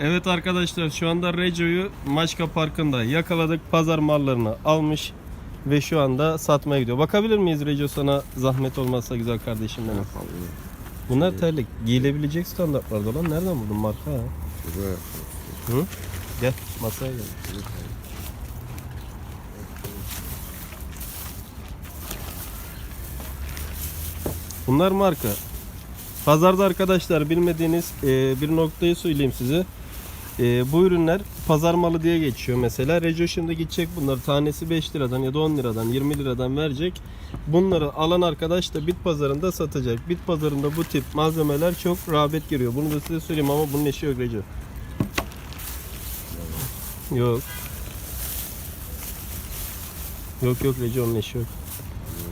Evet arkadaşlar şu anda Reco'yu Maçka Parkı'nda yakaladık. Pazar mallarını almış ve şu anda satmaya gidiyor. Bakabilir miyiz Reco sana zahmet olmazsa güzel kardeşim benim. Bunlar terlik. Giyilebilecek standartlarda lan. Nereden buldun marka ha? Hı? Gel masaya gel. Bunlar marka. Pazarda arkadaşlar bilmediğiniz e, bir noktayı söyleyeyim size. E, bu ürünler pazar malı diye geçiyor mesela. Rejo şimdi gidecek bunları tanesi 5 liradan ya da 10 liradan 20 liradan verecek. Bunları alan arkadaş da bit pazarında satacak. Bit pazarında bu tip malzemeler çok rağbet görüyor. Bunu da size söyleyeyim ama bunun eşi yok Rejo. Yok. Yok yok Reco onun eşi yok.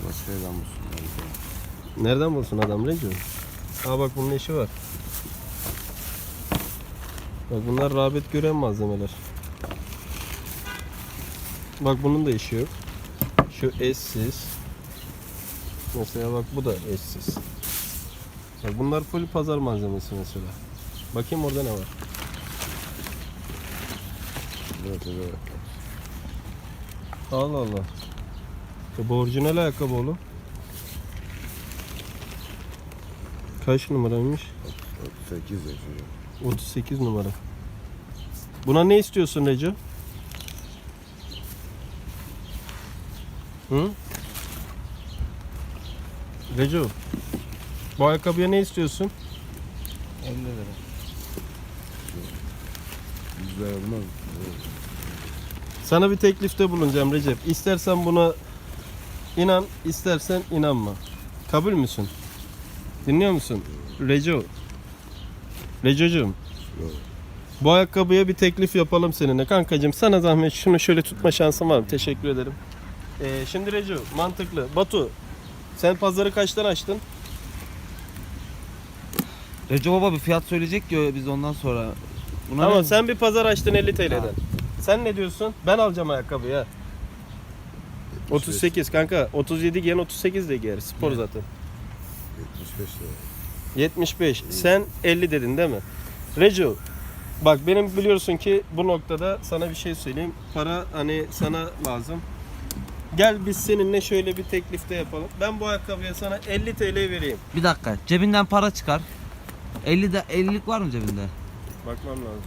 Başka yerden bulsun. Nereden bulsun adam Reco? Aa bak bunun eşi var. Bak bunlar rağbet gören malzemeler. Bak bunun da eşi yok. Şu eşsiz. Mesela bak bu da eşsiz. Bak bunlar full pazar malzemesi mesela. Bakayım orada ne var. Evet evet. Allah Allah. Ya Bu orijinal ayakkabı oğlum. Kaç numaraymış? 8 yaşıyor. 38 numara. Buna ne istiyorsun Reco? Hı? Reco. Bu ayakkabıya ne istiyorsun? 50 lira. 100 lira olmaz. Sana bir teklifte bulunacağım Recep. İstersen buna inan, istersen inanma. Kabul müsün? Dinliyor musun? Reco. Recocuğum. Bu ayakkabıya bir teklif yapalım seninle. Kankacığım sana zahmet şunu şöyle tutma şansın var mı? Teşekkür ederim. Ee, şimdi Reco mantıklı. Batu sen pazarı kaçtan açtın? Recep Baba bir fiyat söyleyecek ki biz ondan sonra. Buna Tamam ne- sen bir pazar açtın 50 TL'den. Sen ne diyorsun? Ben alacağım ayakkabıyı ha. 38 kanka. 37 giyen 38 de giyer. Spor zaten. 75 lira. 75. Sen 50 dedin değil mi? Reco bak benim biliyorsun ki bu noktada sana bir şey söyleyeyim. Para hani sana lazım. Gel biz seninle şöyle bir teklifte yapalım. Ben bu ayakkabıya sana 50 TL vereyim. Bir dakika. Cebinden para çıkar. 50 de 50'lik var mı cebinde? Bakmam lazım.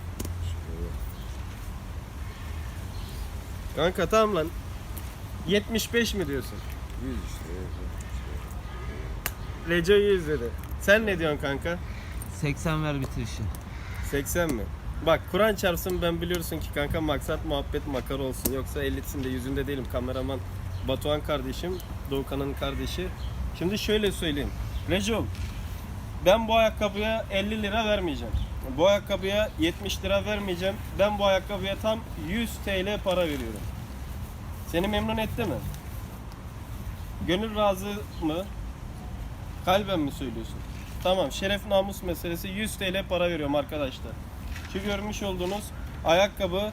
Kanka tamam lan. 75 mi diyorsun? 100 işte. Reco 100 dedi. Sen ne diyorsun kanka? 80 ver bitir işi. 80 mi? Bak Kur'an çarpsın ben biliyorsun ki kanka maksat muhabbet makara olsun. Yoksa 50'sinde yüzünde değilim. Kameraman Batuhan kardeşim, Doğukan'ın kardeşi. Şimdi şöyle söyleyeyim. Recep ben bu ayakkabıya 50 lira vermeyeceğim. Bu ayakkabıya 70 lira vermeyeceğim. Ben bu ayakkabıya tam 100 TL para veriyorum. Seni memnun etti mi? Gönül razı mı? Kalben mi söylüyorsun? Tamam şeref namus meselesi 100 TL para veriyorum arkadaşlar. Şu görmüş olduğunuz ayakkabı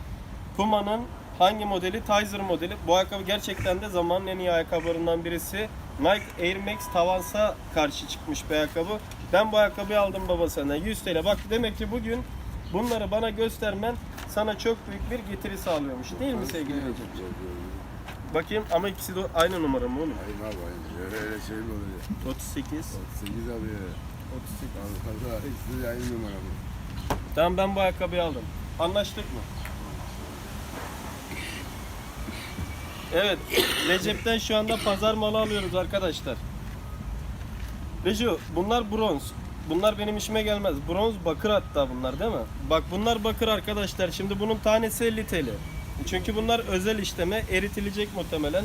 Puma'nın hangi modeli? Tizer modeli. Bu ayakkabı gerçekten de zamanın en iyi ayakkabılarından birisi. Nike Air Max Tavansa karşı çıkmış bir ayakkabı. Ben bu ayakkabıyı aldım baba senden 100 TL. Bak demek ki bugün bunları bana göstermen sana çok büyük bir getiri sağlıyormuş. Değil mi sevgili Recep? Bakayım ama ikisi de aynı numara mı oğlum? Aynen abi aynen. Öyle öyle şey mi oluyor? 38. 38 abi. 38. Allah Allah. İkisi de aynı numara bu. Tamam ben bu ayakkabıyı aldım. Anlaştık mı? Evet. Recep'ten şu anda pazar malı alıyoruz arkadaşlar. Rejo bunlar bronz. Bunlar benim işime gelmez. Bronz bakır hatta bunlar değil mi? Bak bunlar bakır arkadaşlar. Şimdi bunun tanesi 50 TL. Çünkü bunlar özel işleme eritilecek muhtemelen.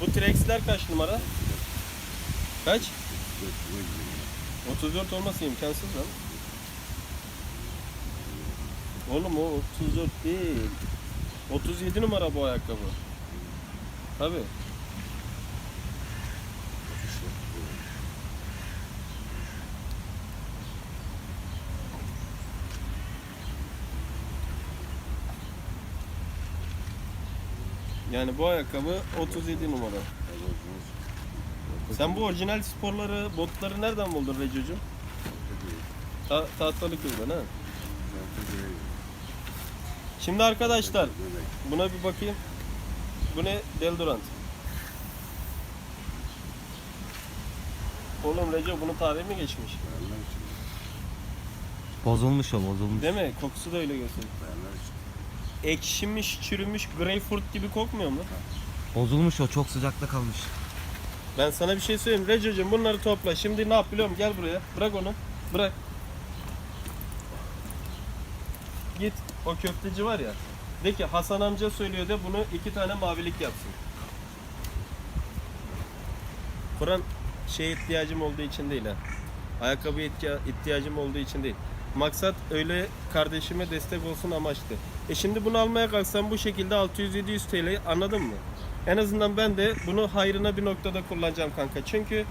Bu Trex'ler kaç numara? Kaç? 34 olması imkansız lan. Oğlum o 34 değil. 37 numara bu ayakkabı. Tabi. Yani bu ayakkabı 37 numara. Sen bu orijinal sporları, botları nereden buldun Reco'cum? Ta tahtalı kürdan ha. Şimdi arkadaşlar buna bir bakayım. Bu ne? Deodorant. Oğlum Recep bunun tarihi mi geçmiş? Bozulmuş o bozulmuş. Değil mi? Kokusu da öyle gösteriyor. Ekşimiş, çürümüş, greyfurt gibi kokmuyor mu? Bozulmuş o çok sıcakta kalmış. Ben sana bir şey söyleyeyim. Recep'cim bunları topla. Şimdi ne yap biliyor musun? Gel buraya. Bırak onu. Bırak. Git. O köfteci var ya. De ki Hasan amca söylüyor de bunu iki tane mavilik yapsın. Kur'an şey ihtiyacım olduğu için değil ha. Ayakkabı ihtiya- ihtiyacım olduğu için değil. Maksat öyle kardeşime destek olsun amaçlı. E şimdi bunu almaya kalksam bu şekilde 600-700 TL anladın mı? En azından ben de bunu hayrına bir noktada kullanacağım kanka. Çünkü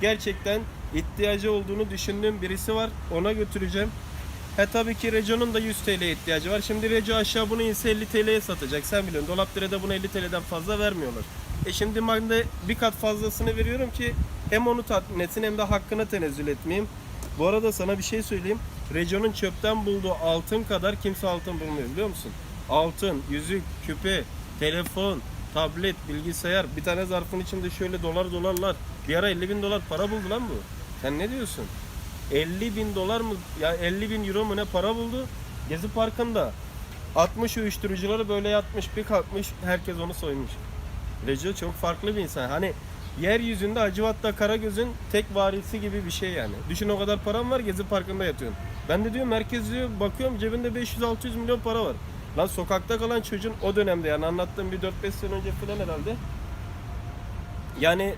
gerçekten ihtiyacı olduğunu düşündüğüm birisi var. Ona götüreceğim. He tabii ki Reco'nun da 100 TL'ye ihtiyacı var. Şimdi Reco aşağı bunu inse 50 TL'ye satacak. Sen biliyorsun Dolapdere'de bunu 50 TL'den fazla vermiyorlar. E şimdi ben de bir kat fazlasını veriyorum ki hem onu tatmin etsin hem de hakkına tenezzül etmeyeyim. Bu arada sana bir şey söyleyeyim. Reco'nun çöpten bulduğu altın kadar kimse altın bulmuyor biliyor musun? Altın, yüzük, küpe, telefon, tablet, bilgisayar. Bir tane zarfın içinde şöyle dolar dolarlar. Bir ara 50 bin dolar para buldu lan bu. Sen ne diyorsun? 50 bin dolar mı ya 50 bin euro mu ne para buldu Gezi Parkı'nda 60 uyuşturucuları böyle yatmış bir kalkmış herkes onu soymuş. Reco çok farklı bir insan. Hani yeryüzünde Hacivat'ta Karagöz'ün tek varisi gibi bir şey yani. Düşün o kadar param var Gezi Parkı'nda yatıyorsun. Ben de diyorum diyor bakıyorum cebinde 500-600 milyon para var. Lan sokakta kalan çocuğun o dönemde yani anlattığım bir 4-5 sene önce falan herhalde. Yani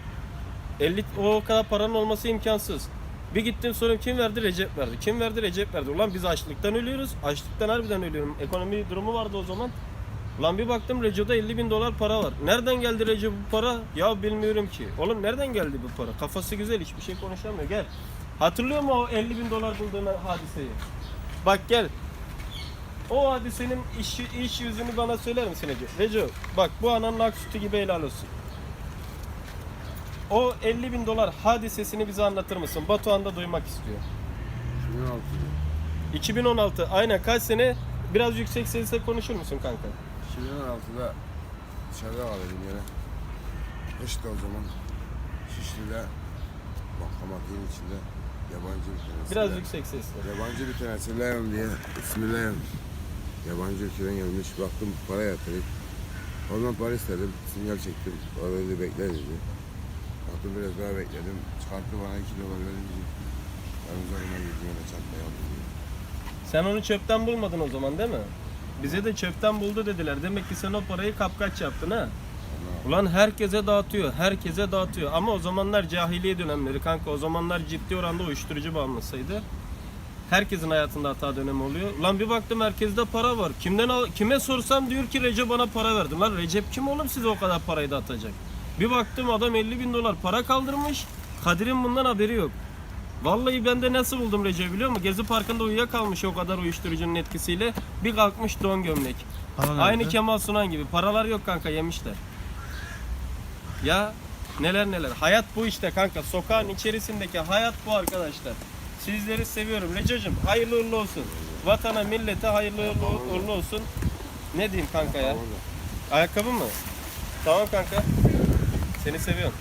50 o kadar paranın olması imkansız. Bir gittim soruyorum kim verdi? Recep verdi. Kim verdi? Recep verdi. Ulan biz açlıktan ölüyoruz. Açlıktan harbiden ölüyorum. Ekonomi durumu vardı o zaman. Ulan bir baktım Recep'de 50 bin dolar para var. Nereden geldi Recep bu para? Ya bilmiyorum ki. Oğlum nereden geldi bu para? Kafası güzel hiçbir şey konuşamıyor. Gel. Hatırlıyor musun o 50 bin dolar bulduğun hadiseyi? Bak gel. O hadisenin iş, iş yüzünü bana söyler misin Recep? Recep bak bu ananın ak sütü gibi helal olsun. O 50 bin dolar hadisesini bize anlatır mısın? Batuhan da duymak istiyor. 2016'da. 2016 aynen kaç sene? Biraz yüksek sesle konuşur musun kanka? 2016'da dışarıda kalıyordum yine. İşte o zaman Şişli'de bankamatiğin içinde yabancı bir tanesi. Biraz yüksek sesle. Yabancı bir tanesi Leon diye ismi Leon. Yabancı ülkeden gelmiş. Baktım para yatırayım. Ondan para istedim. Sinyal çektim. O dedi bekle dedi. Baktım biraz daha bekledim. Çıkarttı bana 2 dolar verdi. Ben üzerine girdim öyle çantaya aldım. Sen onu çöpten bulmadın o zaman değil mi? Bize de çöpten buldu dediler. Demek ki sen o parayı kapkaç yaptın ha. Ulan herkese dağıtıyor, herkese dağıtıyor. Ama o zamanlar cahiliye dönemleri kanka. O zamanlar ciddi oranda uyuşturucu bağımlısıydı. Herkesin hayatında hata dönemi oluyor. Ulan bir baktım herkeste para var. Kimden al kime sorsam diyor ki Recep bana para verdi. Lan Recep kim oğlum size o kadar parayı dağıtacak? Bir baktım adam 50 bin dolar para kaldırmış. Kadir'in bundan haberi yok. Vallahi ben de nasıl buldum Recep biliyor musun? Gezi Parkı'nda uyuyakalmış o kadar uyuşturucunun etkisiyle. Bir kalkmış don gömlek. Para nerede? Aynı Kemal Sunan gibi. Paralar yok kanka yemişler. Ya neler neler. Hayat bu işte kanka. Sokağın içerisindeki hayat bu arkadaşlar. Sizleri seviyorum. Recep hayırlı uğurlu olsun. Vatana millete hayırlı uğurlu, uğurlu olsun. Ne diyeyim kanka ya? Ayakkabı mı? Tamam kanka. Seni seviyorum.